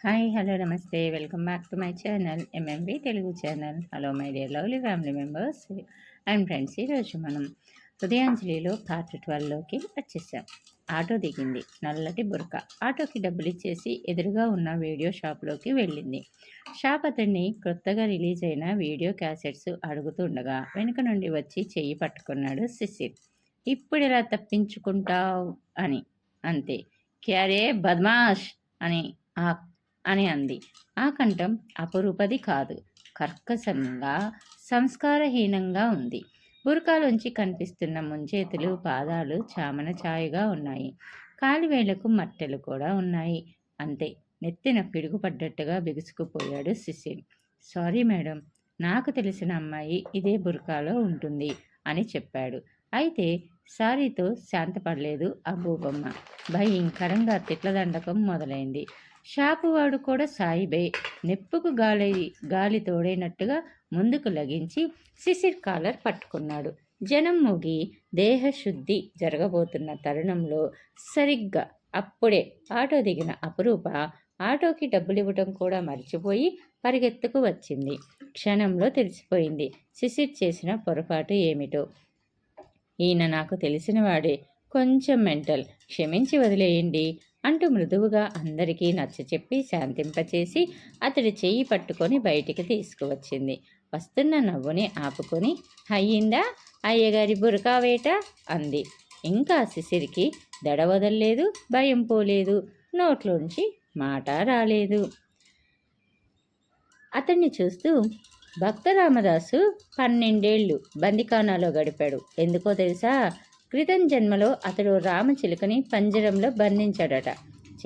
Hi hello నమస్తే. Welcome back to my channel MMB Telugu channel. Hello my dear lovely family members. And friends ఈరోజు మనం ఉదయాంజలిలో part ట్వెల్వ్లోకి వచ్చేసాం. Auto దిగింది. నల్లటి బురక. ఆటోకి డబ్బులు ఇచ్చేసి ఎదురుగా ఉన్న వీడియో షాప్లోకి వెళ్ళింది. షాప్ అతన్ని కొత్తగా రిలీజ్ అయిన వీడియో క్యాసెట్స్ అడుగుతుండగా వెనుక నుండి వచ్చి చెయ్యి పట్టుకున్నాడు శిశిర్ ఇప్పుడు ఎలా తప్పించుకుంటావు? అని. అంతే. క్యారే బద్మాష్! అని ఆ అని అంది. ఆ కంఠం అపురూపది కాదు. కర్కశంగా సంస్కారహీనంగా ఉంది. బురకాలోంచి కనిపిస్తున్న ముంచేతులు పాదాలు చామన ఛాయగా ఉన్నాయి. కాలివేళ్ళకు మట్టెలు కూడా ఉన్నాయి. అంతే. నెత్తిన పిడుగుపడ్డట్టుగా బిగుసుకుపోయాడు శిశిర్ సారీ మేడం నాకు తెలిసిన అమ్మాయి ఇదే బురకాలో ఉంటుంది అని చెప్పాడు. అయితే సారీతో శాంతపడలేదు ఆ భూబొమ్మ. భయంకరంగా తిట్లదండకం మొదలైంది. షాపు వాడు కూడా సాయిబే. నెప్పుకు గాలి గాలి తోడైనట్టుగా ముందుకు లగించి సిసిర్ కాలర్ పట్టుకున్నాడు. జనం మూగి దేహశుద్ధి జరగబోతున్న తరుణంలో సరిగ్గా అప్పుడే ఆటో దిగిన అపురూప ఆటోకి డబ్బులు ఇవ్వటం కూడా మర్చిపోయి పరిగెత్తుకు వచ్చింది. క్షణంలో తెలిసిపోయింది శిశిర్ చేసిన పొరపాటు ఏమిటో. ఈయన నాకు తెలిసిన వాడే కొంచెం మెంటల్. క్షమించి వదిలేయండి. అంటూ మృదువుగా అందరికీ నచ్చ చెప్పి శాంతింపచేసి అతడి చెయ్యి పట్టుకొని బయటికి తీసుకువచ్చింది. వస్తున్న నవ్వుని ఆపుకొని అయ్యిందా? అయ్యగారి బురకావేట అంది. ఇంకా శిశిరికి దడ వదలలేదు భయం పోలేదు. నోట్లోంచి మాట రాలేదు. అతన్ని చూస్తూ భక్త రామదాసు పన్నెండేళ్ళు బందికానాలో గడిపాడు. ఎందుకో తెలుసా? క్రితం జన్మలో అతడు రామచిలుకని పంజరంలో బంధించాడట.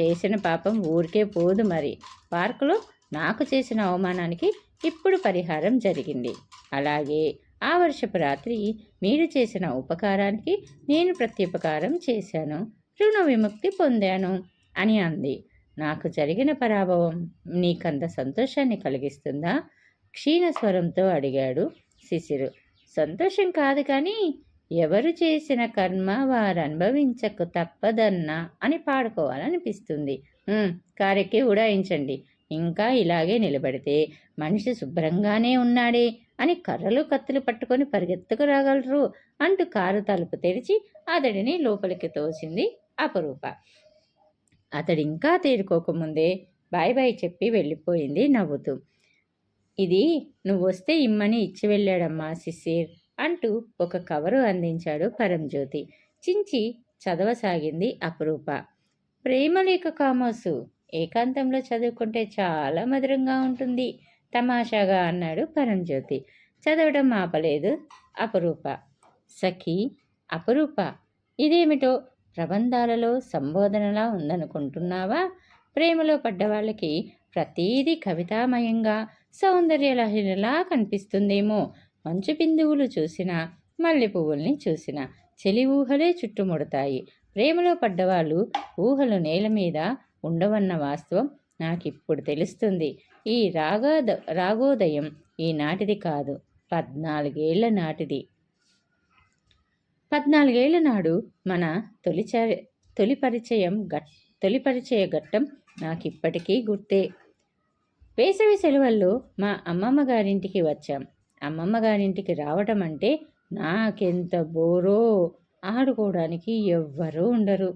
చేసిన పాపం ఊరికే పోదు మరి. పార్కులో నాకు చేసిన అవమానానికి ఇప్పుడు పరిహారం జరిగింది. అలాగే ఆ వర్షపు రాత్రి మీరు చేసిన ఉపకారానికి నేను ప్రత్యుపకారం చేశాను. రుణ విముక్తి పొందాను అని అంది. నాకు జరిగిన పరాభవం నీకంత సంతోషాన్ని కలిగిస్తుందా? క్షీణస్వరంతో అడిగాడు శిశిరు. సంతోషం కాదు కానీ ఎవరు చేసిన కర్మ వారు అనుభవించక తప్పదన్నా అని పాడుకోవాలనిపిస్తుంది. కారెక్కి ఉడాయించండి. ఇంకా ఇలాగే నిలబడితే మనిషి శుభ్రంగానే ఉన్నాడే అని కర్రలు కత్తులు పట్టుకొని పరిగెత్తుకు రాగలరు అంటూ కారు తలుపు తెరిచి అతడిని లోపలికి తోసింది అపరూప. అతడు ఇంకా తేరుకోకముందే బాయ్ బాయ్ చెప్పి వెళ్ళిపోయింది నవ్వుతూ. ఇది నువ్వు వస్తే ఇమ్మని ఇచ్చి వెళ్ళాడమ్మా శిశిర్ అంటూ ఒక కవరు అందించాడు పరంజ్యోతి చించి చదవసాగింది అపరూప. ప్రేమలేఖ కామోసు. ఏకాంతంలో చదువుకుంటే చాలా మధురంగా ఉంటుంది తమాషాగా అన్నాడు పరంజ్యోతి చదవడం ఆపలేదు అపరూప. సఖి అపరూప ఇదేమిటో ప్రబంధాలలో సంబోధనలా ఉందనుకుంటున్నావా? ప్రేమలో పడ్డ వాళ్ళకి ప్రతీది కవితామయంగా సౌందర్యలహరిలా కనిపిస్తుందేమో మంచు బిందువులు చూసినా మల్లె పువ్వుల్ని చూసిన చెలి ఊహలే చుట్టుముడతాయి. ప్రేమలో పడ్డవాళ్ళు ఊహలు నేల మీద ఉండవన్న వాస్తవం నాకిప్పుడు తెలుస్తుంది. ఈ రాగాద రాగోదయం ఈనాటిది కాదు. పద్నాలుగేళ్ళ నాటిది. పద్నాలుగేళ్ళ నాడు మన తొలిచ తొలి పరిచయం గట్ తొలి పరిచయ ఘట్టం నాకిప్పటికీ గుర్తే. వేసవి సెలవుల్లో మా అమ్మమ్మ గారింటికి వచ్చాం. అమ్మమ్మ గారింటికి రావటం అంటే నాకెంత బోరో! ఆడుకోవడానికి ఎవ్వరూ ఉండరు.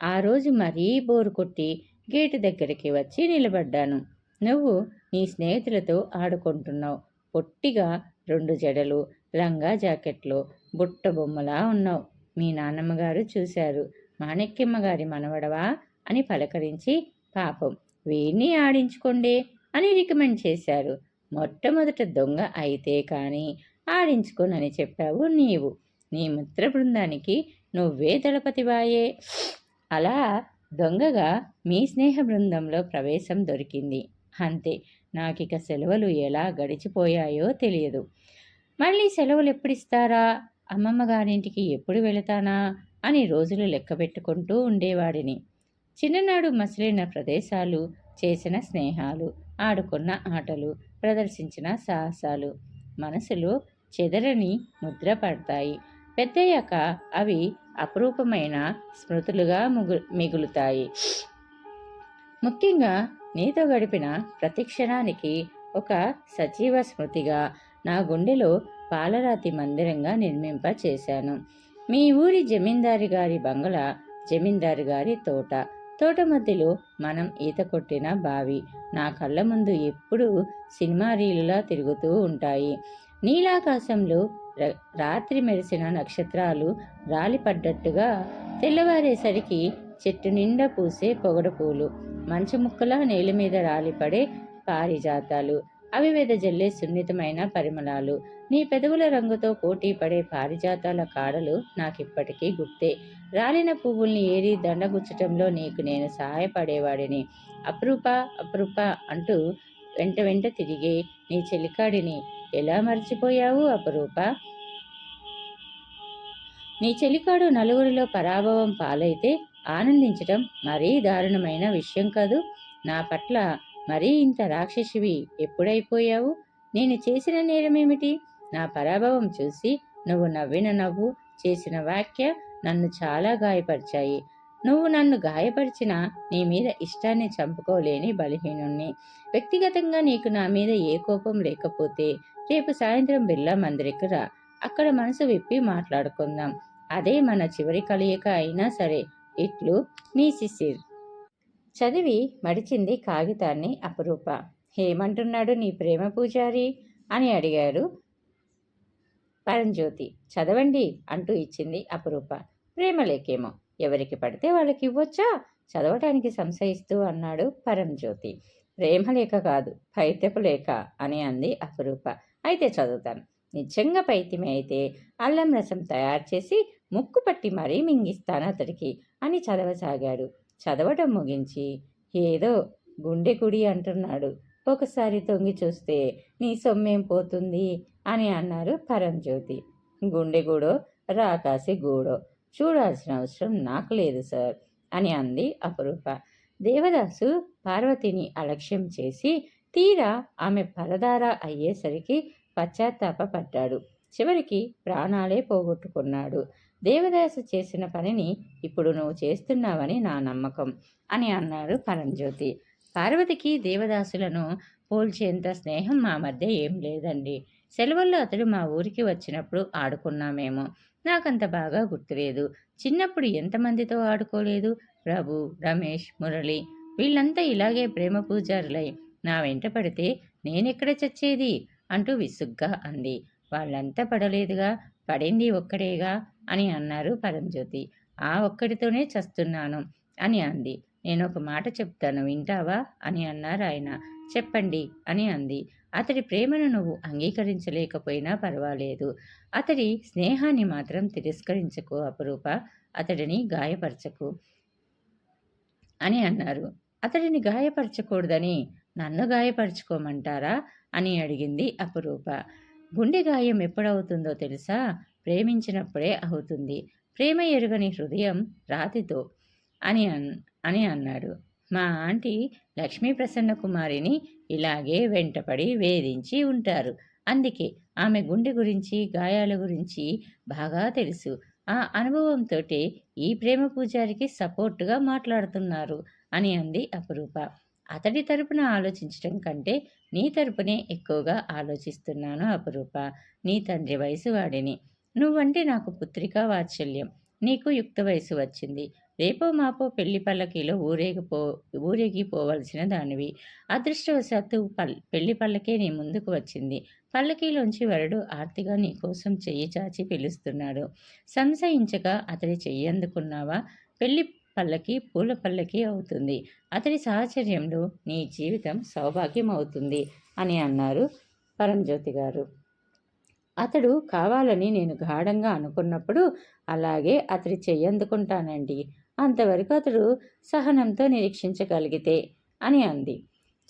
ఆ రోజు మరీ బోరు కొట్టి గేటు దగ్గరికి వచ్చి నిలబడ్డాను. నువ్వు నీ స్నేహితులతో ఆడుకుంటున్నావు. పొట్టిగా రెండు జడలు లంగా జాకెట్లు బుట్ట బొమ్మలా ఉన్నావు. మీ నాన్నమ్మగారు చూశారు. మాణిక్యమ్మ గారి మనవడవా? అని పలకరించి పాపం వీడిని ఆడించుకోండి అని రికమెండ్ చేశారు. మొట్టమొదట దొంగ అయితే కానీ ఆడించుకోనని చెప్పావు నీవు. నీ మిత్ర బృందానికి నువ్వే దళపతివాయే. అలా దొంగగా మీ స్నేహ బృందంలో ప్రవేశం దొరికింది. అంతే నాకిక సెలవులు ఎలా గడిచిపోయాయో తెలియదు. మళ్ళీ సెలవులు ఎప్పుడిస్తారా? అమ్మమ్మ గారింటికి ఎప్పుడు వెళతానా? అని రోజులు లెక్క పెట్టుకుంటూ ఉండేవాడిని. చిన్ననాడు మసిలిన ప్రదేశాలు చేసిన స్నేహాలు ఆడుకున్న ఆటలు ప్రదర్శించిన సాహసాలు. మనసులో చెదరని ముద్ర పడతాయి. పెద్దయ్యాక అవి అపురూపమైన స్మృతులుగా ముగు మిగులుతాయి. ముఖ్యంగా నీతో గడిపిన ప్రతి క్షణానికి ఒక సజీవ స్మృతిగా నా గుండెలో పాలరాతి మందిరంగా నిర్మింప చేశాను మీ ఊరి జమీందారి గారి బంగళ జమీందారు గారి తోట తోట మధ్యలో మనం ఈత కొట్టిన బావి. నా కళ్ళ ముందు ఎప్పుడూ సినిమా రీలులా తిరుగుతూ ఉంటాయి. నీలాకాశంలో రాత్రి మెరిసిన నక్షత్రాలు రాలిపడ్డట్టుగా తెల్లవారేసరికి చెట్టు నిండా పూసే పొగడ పూలు మంచు ముక్కలా నేల మీద రాలిపడే పారిజాతాలు. అవి వెదజల్లే సున్నితమైన పరిమళాలు. నీ పెదవుల రంగుతో పోటీ పడే పారిజాతాల కాడలు నాకిప్పటికీ గుర్తే రాలిన పువ్వుల్ని ఏరి దండగుచ్చటంలో నీకు నేను సహాయపడేవాడిని. అప్రూప అప్రూప అంటూ వెంట వెంట తిరిగే నీ చెలికాడిని ఎలా మర్చిపోయావు అపరూప? నీ చెలికాడు నలుగురిలో పరాభవం పాలైతే ఆనందించటం మరీ దారుణమైన విషయం కాదు. నా పట్ల మరీ ఇంత రాక్షసివి ఎప్పుడైపోయావు? నేను చేసిన నేరమేమిటి? నా పరాభవం చూసి నువ్వు నవ్విన నవ్వు చేసిన వ్యాఖ్య నన్ను చాలా గాయపరిచాయి. నువ్వు నన్ను గాయపరిచిన నీ మీద ఇష్టాన్ని చంపుకోలేని బలహీనుణ్ణి. వ్యక్తిగతంగా నీకు నా మీద ఏ కోపం లేకపోతే రేపు సాయంత్రం బిర్లా మందిరికి రా. అక్కడ మనసు విప్పి మాట్లాడుకుందాం. అదే మన చివరి కలయిక అయినా సరే. ఇట్లు నీ శిశిర్. చదివి మడిచింది కాగితాన్ని అపురూప. ఏమంటున్నాడు నీ ప్రేమ పూజారి? అని అడిగారు పరంజ్యోతి. చదవండి అంటూ ఇచ్చింది అపురూప. ప్రేమ లేకేమో. ఎవరికి పడితే వాళ్ళకి ఇవ్వచ్చా? చదవటానికి సంశయిస్తూ అన్నాడు పరంజ్యోతి. ప్రేమ లేఖ కాదు పైత్యపు లేఖ అని అంది అపురూప. అయితే చదువుతాను. నిజంగా పైత్యమే అయితే అల్లం రసం తయారు చేసి ముక్కు పట్టి మరీ మింగిస్తాను అతడికి అని చదవసాగాడు. చదవటం ముగించి ఏదో గుండె కుడి అంటున్నాడు ఒకసారి తొంగి చూస్తే నీ సొమ్మేం పోతుంది? అని అన్నారు పరంజ్యోతి. గుండె గూడో రాకాసి గూడో చూడాల్సిన అవసరం నాకు లేదు సార్ అని అంది అపురూప. దేవదాసు పార్వతిని అలక్ష్యం చేసి తీరా ఆమె పరదార అయ్యేసరికి పశ్చాత్తాపపడ్డాడు. చివరికి ప్రాణాలే పోగొట్టుకున్నాడు. దేవదాసు చేసిన పనిని ఇప్పుడు నువ్వు చేస్తున్నావని నా నమ్మకం అని అన్నారు పరంజ్యోతి. పార్వతికి దేవదాసులను పోల్చేంత స్నేహం మా మధ్య ఏం లేదండి. సెలవుల్లో అతడు మా ఊరికి వచ్చినప్పుడు ఆడుకున్నామేమో. నాకంత బాగా గుర్తులేదు. చిన్నప్పుడు ఎంతమందితో ఆడుకోలేదు? ప్రభు రమేష్ మురళి వీళ్ళంతా ఇలాగే ప్రేమ పూజారులై నా వెంట పడితే నేనెక్కడ చచ్చేది? అంటూ విసుగ్గా అంది. వాళ్ళంతా పడలేదుగా పడింది ఒక్కడేగా అని అన్నారు పరంజ్యోతి. ఆ ఒక్కడితోనే చస్తున్నాను అని అంది. నేను ఒక మాట చెప్తాను వింటావా అని అన్నారు ఆయన. చెప్పండి అని అంది. అతడి ప్రేమను నువ్వు అంగీకరించలేకపోయినా పర్వాలేదు. అతడి స్నేహాన్ని మాత్రం తిరస్కరించకు అపరూప. అతడిని గాయపరచకు అని అన్నారు. అతడిని గాయపరచకూడదని నన్ను గాయపరచుకోమంటారా అని అడిగింది అపరూప. గుండె గాయం ఎప్పుడవుతుందో తెలుసా? ప్రేమించినప్పుడే అవుతుంది. ప్రేమ ఎరుగని హృదయం రాతితో అని అన్ అని అన్నాడు. మా ఆంటీ లక్ష్మీ ప్రసన్న కుమారిని ఇలాగే వెంటపడి వేధించి ఉంటారు. అందుకే ఆమె గుండె గురించి గాయాల గురించి బాగా తెలుసు. ఆ అనుభవంతో ఈ ప్రేమ పూజారికి సపోర్టుగా మాట్లాడుతున్నారు అని అంది అపురూప. అతడి తరపున ఆలోచించటం కంటే నీ తరపునే ఎక్కువగా ఆలోచిస్తున్నాను అపురూప. నీ తండ్రి వయసు వాడిని నువ్వంటే నాకు పుత్రికా వాత్సల్యం. నీకు యుక్త వయసు వచ్చింది. రేపో మాపో పెళ్ళి పల్లకీలో ఊరేగిపో ఊరేగిపోవలసిన దానివి. అదృష్టవశాత్తు పల్ పెళ్ళి పల్లకే నీ ముందుకు వచ్చింది. పల్లకీలోంచి వరుడు ఆర్తిగా నీ కోసం చెయ్యి చాచి పిలుస్తున్నాడు. సంశయించక అతడి చెయ్యి అందుకున్నావా? పెళ్ళి పల్లకి పూల పల్లకి అవుతుంది. అతడి సాహచర్యంలో నీ జీవితం సౌభాగ్యం అవుతుంది అని అన్నారు పరంజ్యోతి గారు. అతడు కావాలని నేను గాఢంగా అనుకున్నప్పుడు అలాగే అతడి చెయ్యందుకుంటానండి అంతవరకు అతడు సహనంతో నిరీక్షించగలిగితే అని అంది.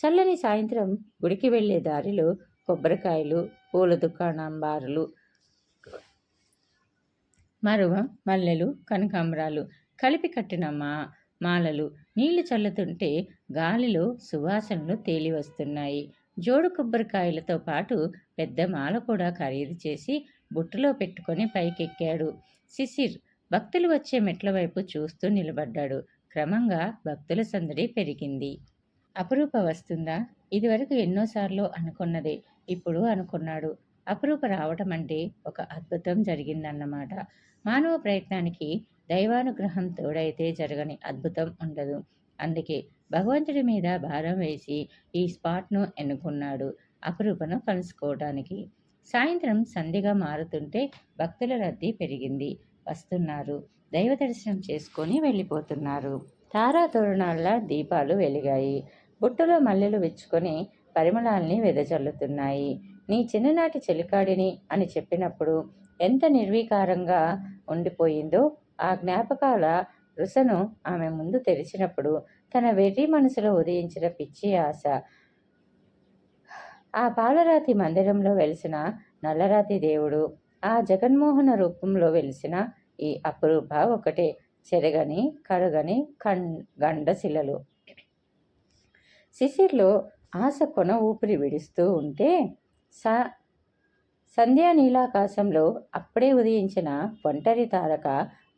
చల్లని సాయంత్రం గుడికి వెళ్ళే దారిలో కొబ్బరికాయలు పూల దుకాణం బారులు మరువ మల్లెలు కనకాంబరాలు కలిపి కట్టిన మా మాలలు నీళ్ళు చల్లుతుంటే గాలిలో సువాసనలు తేలి వస్తున్నాయి. జోడు కొబ్బరికాయలతో పాటు పెద్ద మాల కూడా ఖరీదు చేసి బుట్టలో పెట్టుకొని పైకెక్కాడు. శిశిర్ భక్తులు వచ్చే మెట్ల వైపు చూస్తూ నిలబడ్డాడు. క్రమంగా భక్తుల సందడి పెరిగింది. అపురూప వస్తుందా? ఇదివరకు ఎన్నోసార్లు అనుకున్నదే ఇప్పుడు అనుకున్నాడు. అపురూప రావటం అంటే ఒక అద్భుతం జరిగిందన్నమాట. మానవ ప్రయత్నానికి దైవానుగ్రహం తోడైతే జరగని అద్భుతం ఉండదు. అందుకే భగవంతుడి మీద భారం వేసి ఈ స్పాట్ను ఎన్నుకున్నాడు అపరూపను కలుసుకోవడానికి సాయంత్రం సంధిగా మారుతుంటే భక్తుల రద్దీ పెరిగింది. వస్తున్నారు. దైవ దర్శనం చేసుకొని వెళ్ళిపోతున్నారు. తారా తోరణాల దీపాలు వెలిగాయి. బుట్టలో మల్లెలు విచ్చుకొని పరిమళాల్ని వెదజల్లుతున్నాయి. నీ చిన్ననాటి చెలికాడిని అని చెప్పినప్పుడు ఎంత నిర్వీకారంగా ఉండిపోయిందో ఆ జ్ఞాపకాల రుసను ఆమె ముందు తెరిచినప్పుడు తన వెర్రి మనసులో ఉదయించిన పిచ్చి ఆశ. ఆ పాలరాతి మందిరంలో వెలిసిన నల్లరాతి దేవుడు ఆ జగన్మోహన రూపంలో వెలిసిన ఈ అపురూప ఒకటే చెరగని కరగని కం గండశిలలు. శిశిర్లో ఆశ కొన ఊపిరి విడుస్తూ ఉంటే స సంధ్యా నీలాకాశంలో అప్పుడే ఉదయించిన ఒంటరి తారక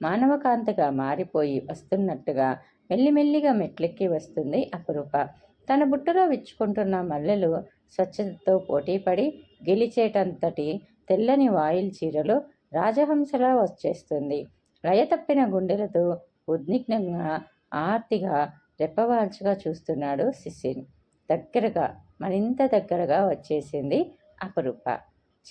మానవకాంతగా మారిపోయి వస్తున్నట్టుగా మెల్లిమెల్లిగా మెట్లెక్కి వస్తుంది అపురూప. తన బుట్టలో విచ్చుకుంటున్న మల్లెలు స్వచ్ఛతతో పోటీపడి గెలిచేటంతటి తెల్లని వాయిల్ చీరలు రాజహంసలా వచ్చేస్తుంది. లయతప్పిన గుండెలతో ఉద్విగ్నంగా ఆర్తిగా రెప్పవాల్చుగా చూస్తున్నాడు శిశిన్ దగ్గరగా మరింత దగ్గరగా వచ్చేసింది అపరూప.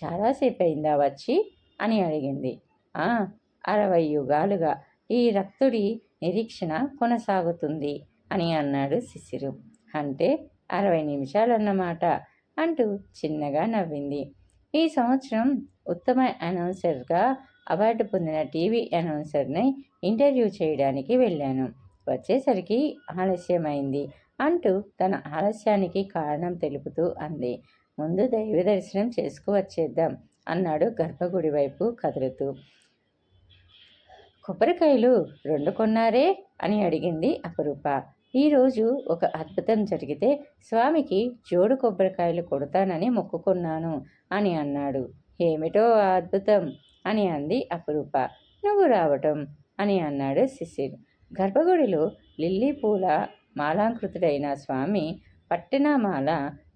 చాలాసేపు అయిందా వచ్చి? అని అడిగింది. ఆ అరవై యుగాలుగా ఈ రక్తుడి నిరీక్షణ కొనసాగుతుంది అని అన్నాడు శిశిరు. అంటే అరవై నిమిషాలన్నమాట అంటూ చిన్నగా నవ్వింది. ఈ సంవత్సరం ఉత్తమ అనౌన్సర్గా అవార్డు పొందిన టీవీ అనౌన్సర్ని ఇంటర్వ్యూ చేయడానికి వెళ్ళాను. వచ్చేసరికి ఆలస్యమైంది అంటూ తన ఆలస్యానికి కారణం తెలుపుతూ అంది. ముందు దైవ దర్శనం చేసుకువచ్చేద్దాం అన్నాడు గర్భగుడి వైపు కదులుతూ. కొబ్బరికాయలు రెండు కొన్నారే అని అడిగింది అపరూప. ఈరోజు ఒక అద్భుతం జరిగితే స్వామికి జోడు కొబ్బరికాయలు కొడతానని మొక్కుకున్నాను అని అన్నాడు. ఏమిటో ఆ అద్భుతం అని అంది అపరూప. నువ్వు రావటం అని అన్నాడు శిశిర్. గర్భగుడిలో లిల్లీ పూల మాలాంకృతుడైన స్వామి పట్టిన మాల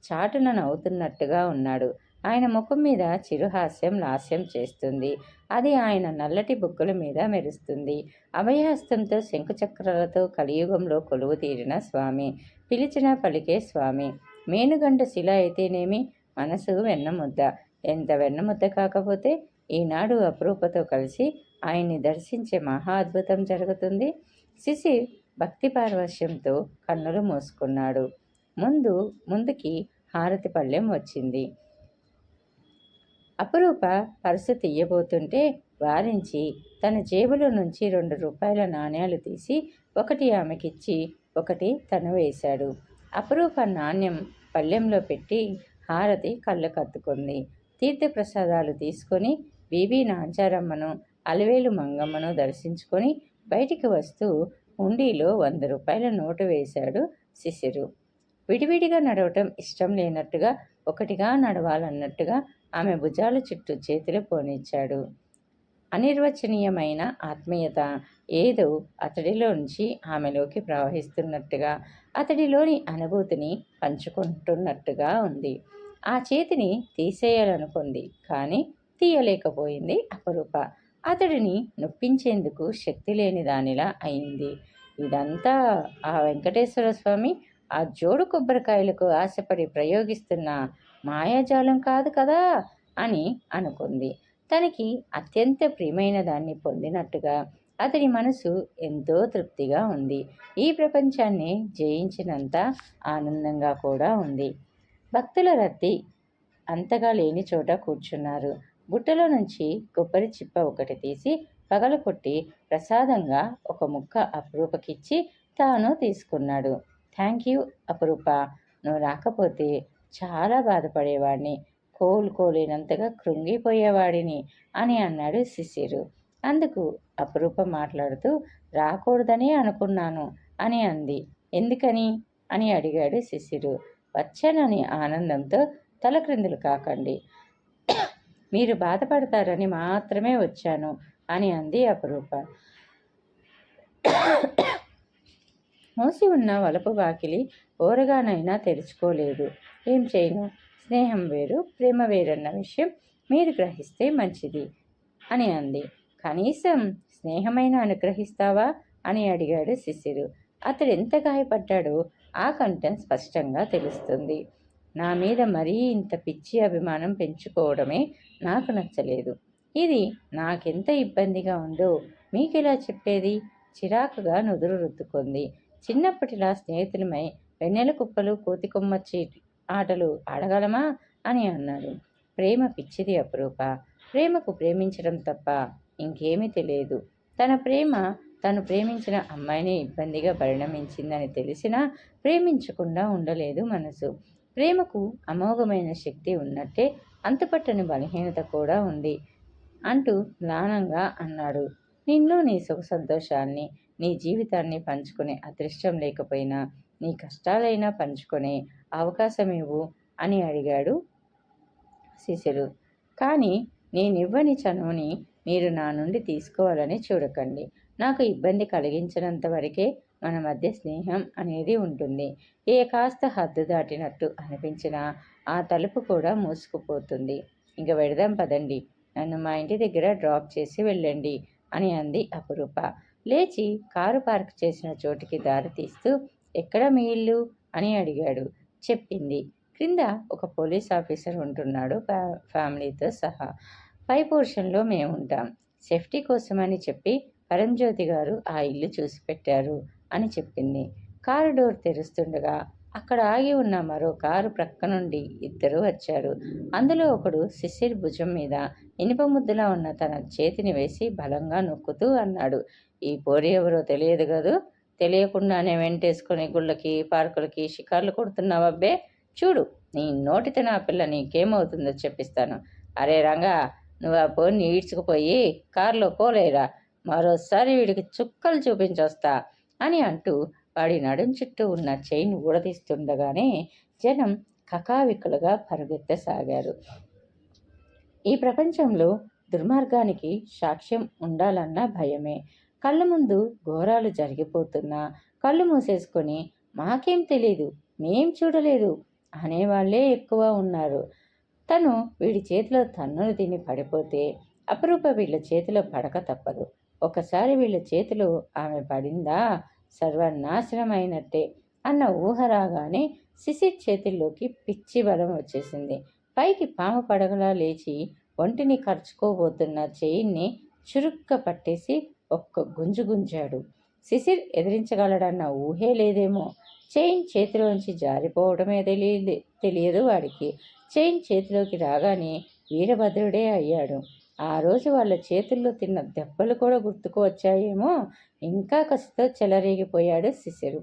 చాటున నవ్వుతున్నట్టుగా ఉన్నాడు. ఆయన ముఖం మీద చిరుహాస్యం లాస్యం చేస్తుంది. అది ఆయన నల్లటి బుగ్గల మీద మెరుస్తుంది. అభయహస్తంతో శంఖచక్రాలతో కలియుగంలో కొలువు తీరిన స్వామి పిలిచిన పలికే స్వామి. మేనుగంట శిల అయితేనేమి? మనసు వెన్నముద్ద. ఎంత వెన్నముద్ద కాకపోతే ఈనాడు అపరూపతో కలిసి ఆయన్ని దర్శించే మహా అద్భుతం జరుగుతుంది. శిశి భక్తి పార్వశ్యంతో కన్నులు మూసుకున్నాడు. ముందు ముందుకి హారతి పళ్ళెం వచ్చింది. అపరూప పర్సు తీయబోతుంటే వారించి తన జేబులో నుంచి రెండు రూపాయల నాణ్యాలు తీసి ఒకటి ఆమెకిచ్చి ఒకటి తను వేశాడు. అపరూప నాణ్యం పళ్ళెంలో పెట్టి హారతి కళ్ళు కత్తుకుంది తీర్థప్రసాదాలు తీసుకొని బీబీ నాంచారమ్మను అలవేలు మంగమ్మను దర్శించుకొని బయటికి వస్తూ హుండీలో వంద రూపాయల నోటు వేశాడు శిశిరు. విడివిడిగా నడవటం ఇష్టం లేనట్టుగా ఒకటిగా నడవాలన్నట్టుగా ఆమె భుజాల చుట్టూ చేతులు పోనిచ్చాడు. అనిర్వచనీయమైన ఆత్మీయత ఏదో అతడిలో నుంచి ఆమెలోకి ప్రవహిస్తున్నట్టుగా అతడిలోని అనుభూతిని పంచుకుంటున్నట్టుగా ఉంది. ఆ చేతిని తీసేయాలనుకుంది కానీ తీయలేకపోయింది అపరూప. అతడిని నొప్పించేందుకు శక్తి లేని దానిలా అయింది. ఇదంతా ఆ వెంకటేశ్వర స్వామి ఆ జోడు కొబ్బరికాయలకు ఆశపడి ప్రయోగిస్తున్న మాయాజాలం కాదు కదా అని అనుకుంది. తనకి అత్యంత ప్రియమైన దాన్ని పొందినట్టుగా అతని మనసు ఎంతో తృప్తిగా ఉంది. ఈ ప్రపంచాన్ని జయించినంత ఆనందంగా కూడా ఉంది. భక్తుల రద్దీ అంతగా లేని చోట కూర్చున్నారు. బుట్టలో నుంచి కొబ్బరి చిప్ప ఒకటి తీసి పగలకొట్టి ప్రసాదంగా ఒక ముక్క అపురూపకిచ్చి తాను తీసుకున్నాడు. థ్యాంక్ యూ అపురూప. నువ్వు రాకపోతే చాలా బాధపడేవాడిని. కోలుకోలేనంతగా కృంగిపోయేవాడిని అని అన్నాడు శిశిరు. అందుకు అపురూప మాట్లాడుతూ రాకూడదనే అనుకున్నాను అని అంది. ఎందుకని? అని అడిగాడు శిశిరు. వచ్చానని ఆనందంతో తలక్రిందులు కాకండి. మీరు బాధపడతారని మాత్రమే వచ్చాను అని అంది అపరూప. మూసి ఉన్న వలపు వాకిలి ఓరగానైనా తెరుచుకోలేదు. ఏం చేయను? స్నేహం వేరు ప్రేమ వేరన్న విషయం మీరు గ్రహిస్తే మంచిది అని అంది. కనీసం స్నేహమైన అనుగ్రహిస్తావా అని అడిగాడు శిశిరు. అతడు ఎంత గాయపడ్డాడో ఆ కంఠం స్పష్టంగా తెలుస్తుంది. నా మీద మరీ ఇంత పిచ్చి అభిమానం పెంచుకోవడమే నాకు నచ్చలేదు. ఇది నాకెంత ఇబ్బందిగా ఉందో మీకెలా చెప్పేది? చిరాకుగా నుదురు రుద్దుకుంది. చిన్నప్పటిలా స్నేహితులమై వెన్నెల కుప్పలు కోతి కొమ్మచ్చి ఆటలు ఆడగలమా అని అన్నాడు. ప్రేమ పిచ్చిది అపురూప. ప్రేమకు ప్రేమించడం తప్ప ఇంకేమీ తెలియదు. తన ప్రేమ తను ప్రేమించిన అమ్మాయిని ఇబ్బందిగా పరిణమించిందని తెలిసినా ప్రేమించకుండా ఉండలేదు మనసు. ప్రేమకు అమోఘమైన శక్తి ఉన్నట్టే అంతుపట్టని బలహీనత కూడా ఉంది అంటూ మ్లానంగా అన్నాడు. నిన్ను నీ సుఖ సంతోషాన్ని నీ జీవితాన్ని పంచుకునే అదృష్టం లేకపోయినా నీ కష్టాలైనా పంచుకునే అవకాశం ఇవ్వు అని అడిగాడు శిశురు. కానీ నేనివ్వని చనువుని మీరు నా నుండి తీసుకోవాలని చూడకండి. నాకు ఇబ్బంది కలిగించినంత వరకే మన మధ్య స్నేహం అనేది ఉంటుంది. ఏ కాస్త హద్దు దాటినట్టు అనిపించినా ఆ తలుపు కూడా మూసుకుపోతుంది. ఇంక వెడదాం పదండి. నన్ను మా ఇంటి దగ్గర డ్రాప్ చేసి వెళ్ళండి అని అంది అపురూప. లేచి కారు పార్క్ చేసిన చోటికి దారి తీస్తూ ఎక్కడ మీ ఇల్లు? అని అడిగాడు. చెప్పింది. క్రింద ఒక పోలీస్ ఆఫీసర్ ఉంటున్నాడు ఫ్యామిలీతో సహా. పై పోర్షన్లో మేము ఉంటాం సేఫ్టీ కోసమని చెప్పి పరంజ్యోతి గారు ఆ ఇల్లు చూసి పెట్టారు అని చెప్పింది. కారు డోర్ తెరుస్తుండగా అక్కడ ఆగి ఉన్న మరో కారు ప్రక్క నుండి ఇద్దరు వచ్చారు. అందులో ఒకడు శిశిర్ భుజం మీద ఇనుప ముద్దలా ఉన్న తన చేతిని వేసి బలంగా నొక్కుతూ అన్నాడు. ఈ పోరి ఎవరో తెలియదు కదూ? తెలియకుండానే వెంటేసుకుని గుళ్ళకి పార్కులకి షికార్లు కొడుతున్నావబ్బే చూడు నీ నోటితో నా పిల్ల నీకేమవుతుందో చెప్పిస్తాను. అరే రంగా నువ్వు ఆ పోని ఈడ్చుకుపోయి కారులో పోలేరా మరోసారి వీడికి చుక్కలు చూపించొస్తా అని అంటూ వాడి నడుం చుట్టూ ఉన్న చైన్ ఊడదీస్తుండగానే జనం కకావిక్కులుగా పరుగెత్తసాగారు. ఈ ప్రపంచంలో దుర్మార్గానికి సాక్ష్యం ఉండాలన్న భయమే. కళ్ళ ముందు ఘోరాలు జరిగిపోతున్నా కళ్ళు మూసేసుకొని మాకేం తెలీదు మేం చూడలేదు అనేవాళ్ళే ఎక్కువ ఉన్నారు. తను వీడి చేతిలో తన్నులు తిని పడిపోతే అపరూప వీళ్ళ చేతిలో పడక తప్పదు. ఒకసారి వీళ్ళ చేతిలో ఆమె పడిందా సర్వనాశనం అయినట్టే అన్న ఊహ రాగానే శిశిర్ చేతుల్లోకి పిచ్చి బలం వచ్చేసింది. పైకి పాము పడగలా లేచి ఒంటిని ఖర్చుకోబోతున్న చెయ్యిని చురుక్క పట్టేసి ఒక్క గుంజు గుంజాడు. శిశిర్ ఎదిరించగలడన్న ఊహే లేదేమో. చైన్ చేతిలోంచి జారిపోవడమే తెలియదు తెలియదు వాడికి. చైన్ చేతిలోకి రాగానే వీరభద్రుడే అయ్యాడు. ఆ రోజు వాళ్ళ చేతుల్లో తిన్న దెబ్బలు కూడా గుర్తుకు వచ్చాయేమో. ఇంకా కసితో చెలరేగిపోయాడు శిశిరు.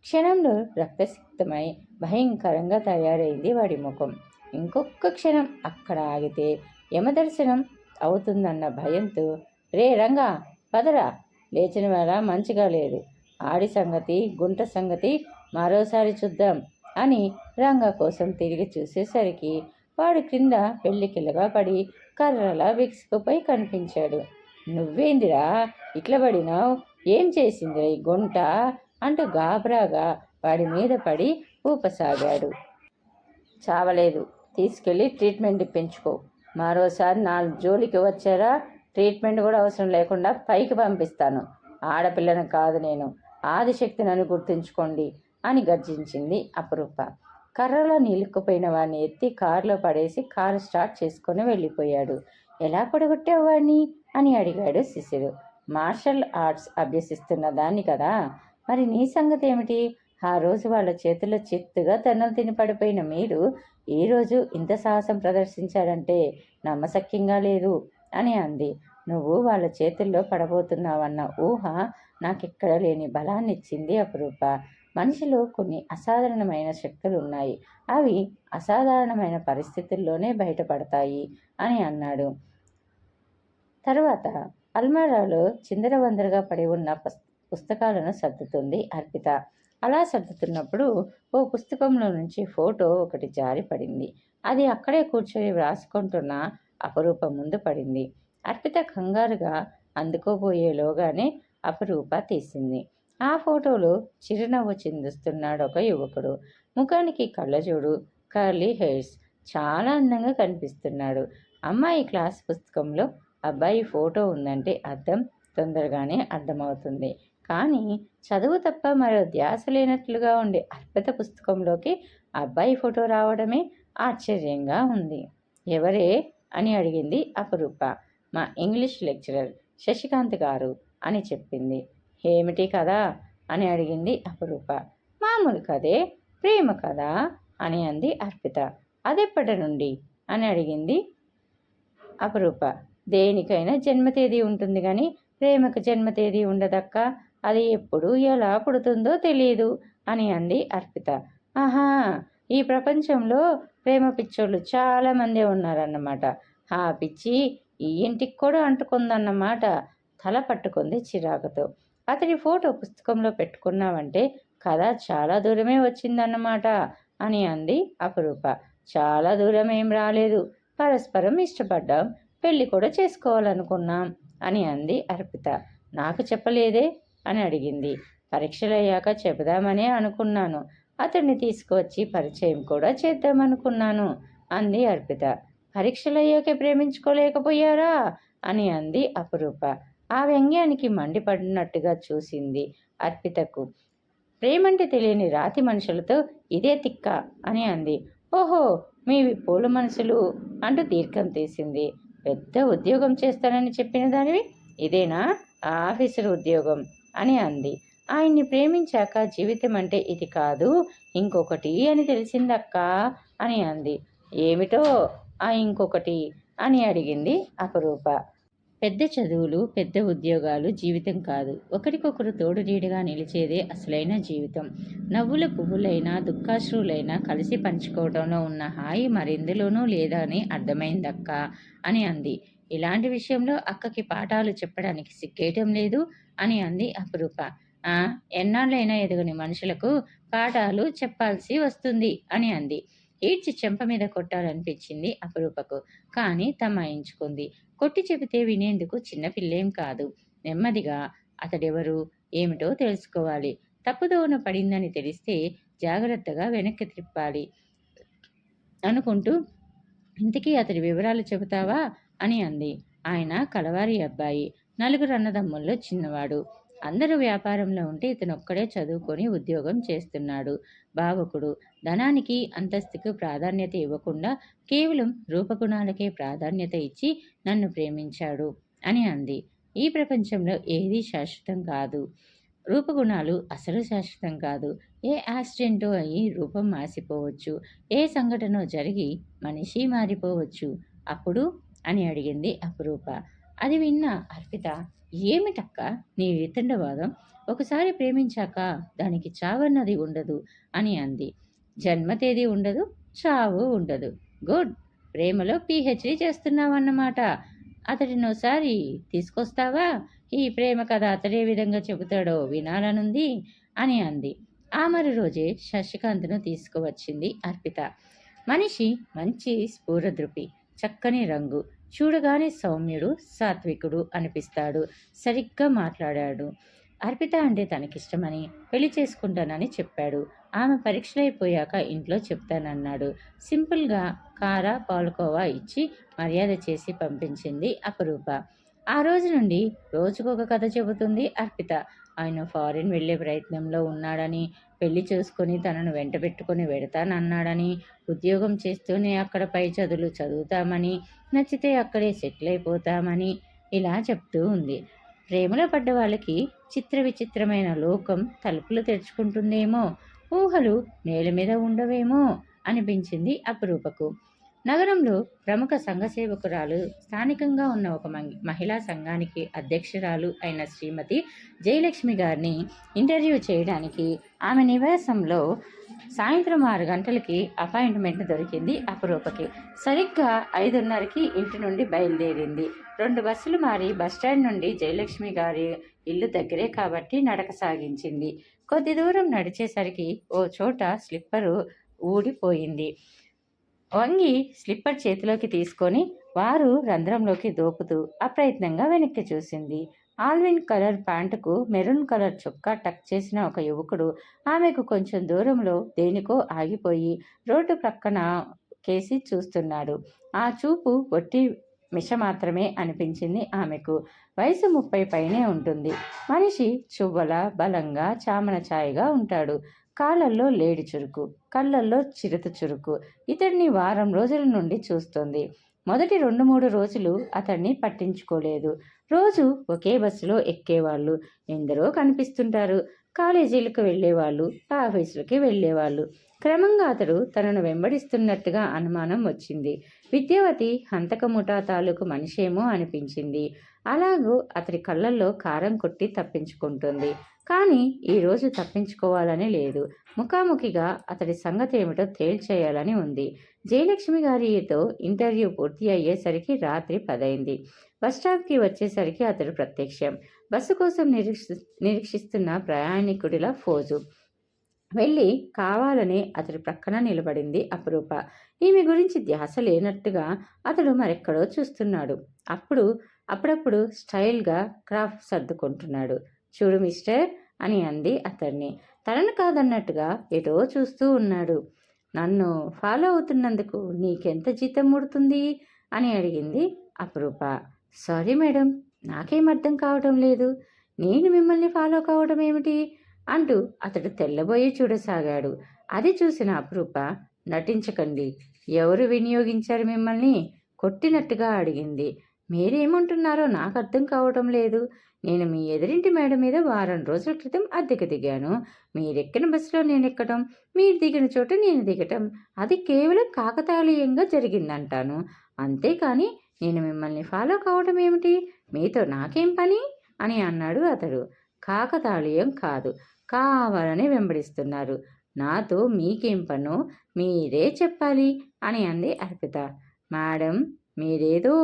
క్షణంలో రక్తసిక్తమై భయంకరంగా తయారైంది వాడి ముఖం. ఇంకొక క్షణం అక్కడ ఆగితే యమదర్శనం అవుతుందన్న భయంతో రే రంగా పదరా లేచిన వేళ మంచిగా లేదు. ఆడి సంగతి గుంట సంగతి మరోసారి చూద్దాం అని రంగ కోసం తిరిగి చూసేసరికి వాడు క్రింద పెళ్ళికిల్లగా పడి కర్రలా విక్సుకుపోయి కనిపించాడు. నువ్వేందిరా? ఇట్ల పడినావు? ఏం చేసిందిరా ఈ గుంట? అంటూ గాబరాగా వాడి మీద పడి ఊపసాగాడు. చావలేదు. తీసుకెళ్ళి ట్రీట్మెంట్ ఇప్పించుకో. మరోసారి నాలుగు జోలికి వచ్చారా? ట్రీట్మెంట్ కూడా అవసరం లేకుండా పైకి పంపిస్తాను. ఆడపిల్లను కాదు నేను. ఆదిశక్తిని గుర్తుంచుకోండి అని గర్జించింది అపురూప. కర్రలో నిలుక్కుపోయిన వాడిని ఎత్తి కారులో పడేసి కారు స్టార్ట్ చేసుకొని వెళ్ళిపోయాడు. ఎలా పడగొట్టావు వాడిని అని అడిగాడు శిష్యుడు మార్షల్ ఆర్ట్స్ అభ్యసిస్తున్న దాన్ని కదా. మరి నీ సంగతి ఏమిటి? ఆ రోజు వాళ్ళ చేతుల్లో చిత్తుగా తన్నులు తిని పడిపోయిన మీరు ఈరోజు ఇంత సాహసం ప్రదర్శించారంటే నమ్మశక్యంగా లేదు. అని అంది. నువ్వు వాళ్ళ చేతుల్లో పడబోతున్నావన్న ఊహ నాకెక్కడ లేని బలాన్ని ఇచ్చింది అపురూప. మనిషిలో కొన్ని అసాధారణమైన శక్తులు ఉన్నాయి అవి అసాధారణమైన పరిస్థితుల్లోనే బయటపడతాయి అని అన్నాడు. తరువాత అల్మారాలో చిందరవందరగా పడి ఉన్న పుస్తకాలను సర్దుతుంది అర్పిత. అలా సర్దుతున్నప్పుడు ఓ పుస్తకంలో నుంచి ఫోటో ఒకటి జారిపడింది. అది అక్కడే కూర్చొని వ్రాసుకుంటున్న అపరూప ముందు పడింది. అర్పిత కంగారుగా అందుకోబోయేలోగానే అపరూప తీసింది. ఆ ఫోటోలో చిరునవ్వు చిందిస్తున్నాడు ఒక యువకుడు. ముఖానికి కళ్ళజోడు కర్లీ హెయిర్స్ చాలా అందంగా కనిపిస్తున్నాడు. అమ్మాయి క్లాస్ పుస్తకంలో అబ్బాయి ఫోటో ఉందంటే అర్థం తొందరగానే అర్థమవుతుంది. కానీ చదువు తప్ప మరో ధ్యాస లేనట్లుగా ఉండే అర్పిత పుస్తకంలోకి అబ్బాయి ఫోటో రావడమే ఆశ్చర్యంగా ఉంది. ఎవరే అని అడిగింది అపరూప. మా ఇంగ్లీష్ లెక్చరర్ శశికాంత్ గారు అని చెప్పింది. ఏమిటి కదా? అని అడిగింది అపరూప. మామూలు కదే ప్రేమ కదా? అని అంది అర్పిత. అదెప్పటి నుండి? అని అడిగింది అపరూప. దేనికైనా జన్మ తేదీ ఉంటుంది కానీ ప్రేమకు జన్మ తేదీ ఉండదక్క. అది ఎప్పుడు ఎలా పుడుతుందో తెలియదు అని అంది అర్పిత. ఆహా! ఈ ప్రపంచంలో ప్రేమ పిచ్చోళ్ళు చాలామందే ఉన్నారన్నమాట. ఆ పిచ్చి ఈ ఇంటికి కూడా అంటుకుందన్నమాట. తల పట్టుకుంది చిరాకుతో. అతడి ఫోటో పుస్తకంలో పెట్టుకున్నావంటే కథ చాలా దూరమే వచ్చిందన్నమాట అని అంది అపరూప. చాలా దూరం ఏం రాలేదు. పరస్పరం ఇష్టపడ్డాం. పెళ్ళి కూడా చేసుకోవాలనుకున్నాం అని అంది అర్పిత. నాకు చెప్పలేదే అని అడిగింది. పరీక్షలు అయ్యాక చెబుదామనే అనుకున్నాను. అతన్ని తీసుకువచ్చి పరిచయం కూడా చేద్దామనుకున్నాను. అంది అర్పిత. పరీక్షలు అయ్యాకే ప్రేమించుకోలేకపోయారా? అని అంది అపరూప. ఆ వ్యంగ్యానికి మండిపడినట్టుగా చూసింది అర్పితకు. ప్రేమంటే తెలియని రాతి మనుషులతో ఇదే తిక్క అని అంది. ఓహో మీవి పూల మనుషులు అంటూ దీర్ఘం తీసింది. పెద్ద ఉద్యోగం చేస్తానని చెప్పిన దానివి? ఇదేనా? ఆఫీసర్ ఉద్యోగం అని అంది. ఆయన్ని ప్రేమించాక జీవితం అంటే ఇది కాదు ఇంకొకటి అని తెలిసిందక్క అని అంది. ఏమిటో? ఆ ఇంకొకటి అని అడిగింది అపరూప. పెద్ద చదువులు పెద్ద ఉద్యోగాలు జీవితం కాదు. ఒకరికొకరు తోడు నిలిచేదే అసలైన జీవితం. నవ్వుల పువ్వులైనా దుఃఖాశ్రువులైనా కలిసి పంచుకోవడంలో ఉన్న హాయి మరెందులోనూ లేదా అని అర్థమైందక్క అని అంది. ఇలాంటి విషయంలో అక్కకి పాఠాలు చెప్పడానికి సిగ్గేయటం లేదు అని అంది అపరూప. ఎన్నాళ్ళైనా ఎదుగుని మనుషులకు పాఠాలు చెప్పాల్సి వస్తుంది అని అంది. ఈడ్చి చెంప మీద కొట్టాలనిపించింది అపరూపకు. కానీ తమాయించుకుంది కొట్టి చెబితే వినేందుకు చిన్నపిల్లేం కాదు. నెమ్మదిగా అతడెవరు? ఏమిటో తెలుసుకోవాలి. తప్పుదోవన పడిందని తెలిస్తే జాగ్రత్తగా వెనక్కి త్రిప్పాలి అనుకుంటూ ఇంతకీ అతడి వివరాలు చెబుతావా? అని అంది. ఆయన కలవారి అబ్బాయి. నలుగురు అన్నదమ్ముల్లో చిన్నవాడు. అందరూ వ్యాపారంలో ఉంటే ఇతను ఒక్కడే చదువుకొని ఉద్యోగం చేస్తున్నాడు. భావకుడు ధనానికి అంతస్తుకు ప్రాధాన్యత ఇవ్వకుండా కేవలం రూపగుణాలకే ప్రాధాన్యత ఇచ్చి నన్ను ప్రేమించాడు అని అంది. ఈ ప్రపంచంలో ఏదీ శాశ్వతం కాదు. రూపగుణాలు అసలు శాశ్వతం కాదు. ఏ యాక్సిడెంటో అయి రూపం మాసిపోవచ్చు. ఏ సంఘటన జరిగి మనిషి మారిపోవచ్చు. అప్పుడు? అని అడిగింది అపురూప. అది విన్న అర్పిత ఏమిటక్క? నీ వితండవాదం ఒకసారి ప్రేమించాక దానికి చావన్నది ఉండదు అని అంది. జన్మ తేదీ ఉండదు చావు ఉండదు. గుడ్. ప్రేమలో పిహెచ్డి చేస్తున్నావన్నమాట. అతడినోసారి తీసుకొస్తావా? ఈ ప్రేమ కథ అతడే విధంగా చెబుతాడో వినాలనుంది అని అంది. ఆ మరి రోజే శశికాంత్ను తీసుకువచ్చింది అర్పిత. మనిషి మంచి స్ఫూరదృపి చక్కని రంగు చూడగానే సౌమ్యుడు సాత్వికుడు అనిపిస్తాడు. సరిగ్గా మాట్లాడాడు. అర్పిత అంటే తనకిష్టమని పెళ్ళి చేసుకుంటానని చెప్పాడు. ఆమె పరీక్షలైపోయాక ఇంట్లో చెప్తానన్నాడు. సింపుల్గా కార పాలకోవా ఇచ్చి మర్యాద చేసి పంపించింది అపరూప. ఆ రోజు నుండి రోజుకొక కథ చెబుతుంది అర్పిత. ఆయన ఫారిన్ వెళ్ళే ప్రయత్నంలో ఉన్నాడని పెళ్ళి చూసుకొని తనను వెంట పెట్టుకుని వెడతానన్నాడని ఉద్యోగం చేస్తూనే అక్కడ పై చదువులు చదువుతామని నచ్చితే అక్కడే సెటిల్ అయిపోతామని ఇలా చెప్తూ ఉంది. ప్రేమలో పడ్డ వాళ్ళకి చిత్ర విచిత్రమైన లోకం తలుపులు తెరుచుకుంటుందేమో ఊహలు నేల మీద ఉండవేమో అనిపించింది అపరూపకు. నగరంలో ప్రముఖ సంఘ సేవకురాలు స్థానికంగా ఉన్న ఒక మహిళా సంఘానికి అధ్యక్షురాలు అయిన శ్రీమతి జయలక్ష్మి గారిని ఇంటర్వ్యూ చేయడానికి ఆమె నివాసంలో సాయంత్రం ఆరు గంటలకి అపాయింట్మెంట్ దొరికింది అపురూపకి. సరిగ్గా ఐదున్నరకి ఇంటి నుండి బయలుదేరింది. రెండు బస్సులు మారి బస్టాండ్ నుండి జయలక్ష్మి గారి ఇల్లు దగ్గరే కాబట్టి నడక సాగించింది. కొద్ది దూరం నడిచేసరికి ఓ చోట స్లిప్పరు ఊడిపోయింది. వంగి స్లిప్పర్ చేతిలోకి తీసుకొని వారు రంధ్రంలోకి దోపుతూ అప్రయత్నంగా వెనక్కి చూసింది. ఆల్విన్ కలర్ ప్యాంటుకు మెరూన్ కలర్ చొక్కా టక్ చేసిన ఒక యువకుడు ఆమెకు కొంచెం దూరంలో దేనికో ఆగిపోయి రోడ్డు ప్రక్కన కేసి చూస్తున్నాడు. ఆ చూపు ఒట్టి మిష మాత్రమే అనిపించింది ఆమెకు. వయసు ముప్పై పైనే ఉంటుంది. మనిషి చువ్వల బలంగా చామన ఛాయగా ఉంటాడు. కాళ్ళల్లో లేడి చురుకు కళ్ళల్లో చిరుత చురుకు. ఇతడిని వారం రోజుల నుండి చూస్తుంది. మొదటి రెండు మూడు రోజులు అతన్ని పట్టించుకోలేదు. రోజు ఒకే బస్సులో ఎక్కేవాళ్ళు. ఎందరో కనిపిస్తుంటారు. కాలేజీలకు వెళ్ళేవాళ్ళు ఆఫీసులకి వెళ్ళేవాళ్ళు. క్రమంగా అతడు తనను వెంబడిస్తున్నట్టుగా అనుమానం వచ్చింది. విద్యావతి హంతకముఠా తాలూకు మనిషేమో అనిపించింది. అలాగూ అతడి కళ్ళల్లో కారం కొట్టి తప్పించుకుంటుంది. కానీ ఈరోజు తప్పించుకోవాలని లేదు. ముఖాముఖిగా అతడి సంగతి ఏమిటో తేల్చేయాలని ఉంది. జయలక్ష్మి గారితో ఇంటర్వ్యూ పూర్తి అయ్యేసరికి రాత్రి పదైంది. బస్టాప్కి వచ్చేసరికి అతడు ప్రత్యక్షం. బస్సు కోసం నిరీక్షి నిరీక్షిస్తున్న ప్రయాణికుడిలా ఫోజు. వెళ్ళి కావాలని అతడి ప్రక్కన నిలబడింది అపురూప. ఈమె గురించి ధ్యాస లేనట్టుగా అతడు మరెక్కడో చూస్తున్నాడు. అప్పుడు అప్పుడప్పుడు స్టైల్గా క్రాఫ్ట్ సర్దుకుంటున్నాడు. చూడు మిస్టర్ అని అంది అతన్ని. తనను కాదన్నట్టుగా ఎటో చూస్తూ ఉన్నాడు. నన్ను ఫాలో అవుతున్నందుకు నీకెంత జీతం ముడుతుంది? అని అడిగింది అపురూప. సారీ మేడం నాకేం అర్థం కావటం లేదు. నేను మిమ్మల్ని ఫాలో కావడం ఏమిటి? అంటూ అతడు తెల్లబోయి చూడసాగాడు. అది చూసిన అపురూప నటించకండి. ఎవరు వినియోగించారు మిమ్మల్ని? కొట్టినట్టుగా అడిగింది. మీరేమంటున్నారో నాకు అర్థం కావటం లేదు. నేను మీ ఎదురింటి మేడ మీద వారం రోజుల క్రితం అద్దెకు దిగాను. మీరెక్కిన బస్సులో నేను ఎక్కడం మీరు దిగిన చోట నేను దిగటం అది కేవలం కాకతాళీయంగా జరిగిందంటాను. అంతేకాని నేను మిమ్మల్ని ఫాలో కావటం ఏమిటి? మీతో నాకేం పని? అని అన్నాడు అతడు. కాకతాళీయం కాదు కావాలని వెంబడిస్తున్నారు. నాతో మీకేం పను మీరే చెప్పాలి అని అంది అర్పిత. మేడం మీరేదో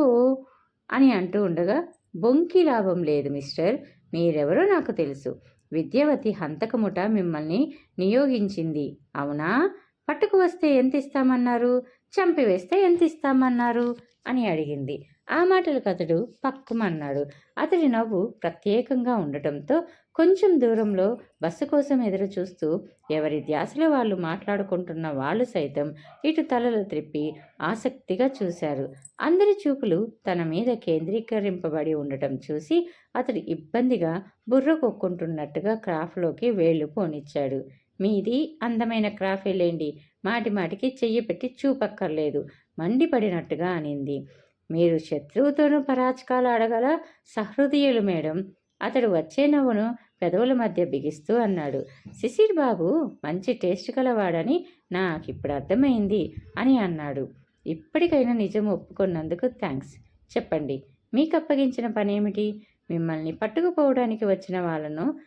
అని అంటూ ఉండగా బొంకి లాభం లేదు మిస్టర్. మీరెవరో నాకు తెలుసు. విద్యావతి హంతకముట మిమ్మల్ని నియోగించింది. అవునా? పట్టుకు వస్తే ఎంత ఇస్తామన్నారు చంపివేస్తే ఎంత ఇస్తామన్నారు అని అడిగింది. ఆ మాటలకు అతడు పక్కుమన్నాడు. అతడి నవ్వు ప్రత్యేకంగా ఉండటంతో కొంచెం దూరంలో బస్సు కోసం ఎదురు చూస్తూ ఎవరి ధ్యాసలో వాళ్ళు మాట్లాడుకుంటున్న వాళ్ళు సైతం ఇటు తలలు త్రిప్పి ఆసక్తిగా చూశారు. అందరి చూపులు తన మీద కేంద్రీకరింపబడి ఉండటం చూసి అతడు ఇబ్బందిగా బుర్ర కొక్కుంటున్నట్టుగా క్రాఫ్లోకి వేళ్ళు పోనిచ్చాడు. మీది అందమైన క్రాఫేలేండి మాటి మాటికి చెయ్యి పెట్టి చూపక్కర్లేదు. మండిపడినట్టుగా అనింది. మీరు శత్రువుతోనూ పరాచకాలు అడగల? సహృదయులు మేడం. అతడు వచ్చే నవ్వును పెదవుల మధ్య బిగిస్తూ అన్నాడు. శిశిర్ బాబు మంచి టేస్ట్ కలవాడని నాకిప్పుడు అర్థమైంది అని అన్నాడు. ఇప్పటికైనా నిజం ఒప్పుకున్నందుకు థ్యాంక్స్ చెప్పండి మీకు అప్పగించిన పనేమిటి? మిమ్మల్ని పట్టుకుపోవడానికి వచ్చిన వాళ్ళను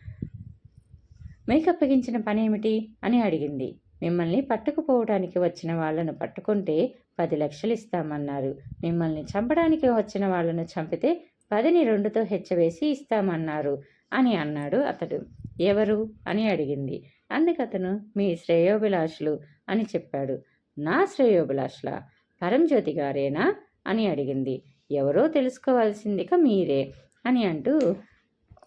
మీకు అప్పగించిన పనేమిటి? అని అడిగింది. మిమ్మల్ని పట్టుకుపోవడానికి వచ్చిన వాళ్ళను పట్టుకుంటే పది లక్షలు ఇస్తామన్నారు. మిమ్మల్ని చంపడానికి వచ్చిన వాళ్ళను చంపితే పదిని రెండుతో హెచ్చవేసి ఇస్తామన్నారు. అని అన్నాడు అతడు. ఎవరు? అని అడిగింది. అందుకతను మీ శ్రేయోభిలాషులు అని చెప్పాడు. నా శ్రేయోభిలాషుల? పరంజ్యోతి గారేనా? అని అడిగింది. ఎవరో తెలుసుకోవాల్సిందిక మీరే అని అంటూ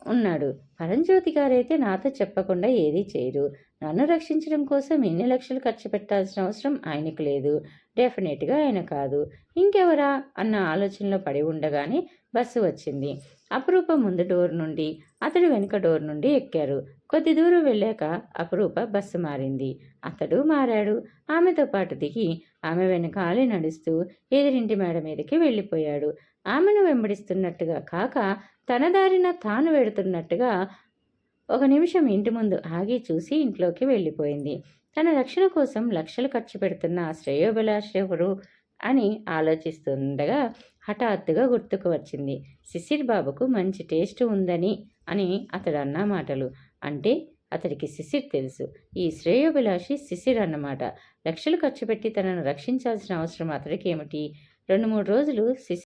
ఉన్నాడు. పరంజ్యోతి గారైతే నాతో చెప్పకుండా ఏదీ చేయరు. నన్ను రక్షించడం కోసం ఎన్ని లక్షలు ఖర్చు పెట్టాల్సిన అవసరం ఆయనకు లేదు. డెఫినెట్గా ఆయన కాదు. ఇంకెవరా? అన్న ఆలోచనలో పడి ఉండగానే బస్సు వచ్చింది. అపురూప ముందు డోర్ నుండి అతడు వెనుక డోర్ నుండి ఎక్కారు. కొద్ది దూరం వెళ్ళాక అపరూప బస్సు మారింది. అతడు మారాడు. ఆమెతో పాటు దిగి ఆమె వెనకాలే నడుస్తూ ఎదురింటి మేడ మీదకి వెళ్ళిపోయాడు. ఆమెను వెంబడిస్తున్నట్టుగా కాక తన దారిన తాను వెడుతున్నట్టుగా ఒక నిమిషం ఇంటి ముందు ఆగి చూసి ఇంట్లోకి వెళ్ళిపోయింది. తన రక్షణ కోసం లక్షలు ఖర్చు పెడుతున్న ఆ ఎవరు అని ఆలోచిస్తుండగా హఠాత్తుగా గుర్తుకు వచ్చింది. శిశిర్ బాబుకు మంచి టేస్ట్ ఉందని అని అతడు అన్న మాటలు. అంటే అతడికి శిశిర్ తెలుసు. ఈ శ్రేయోభిలాషి శిశిర్ అన్నమాట. లక్షలు ఖర్చు పెట్టి తనను రక్షించాల్సిన అవసరం అతడికి ఏమిటి రెండు మూడు రోజులు శిశిర్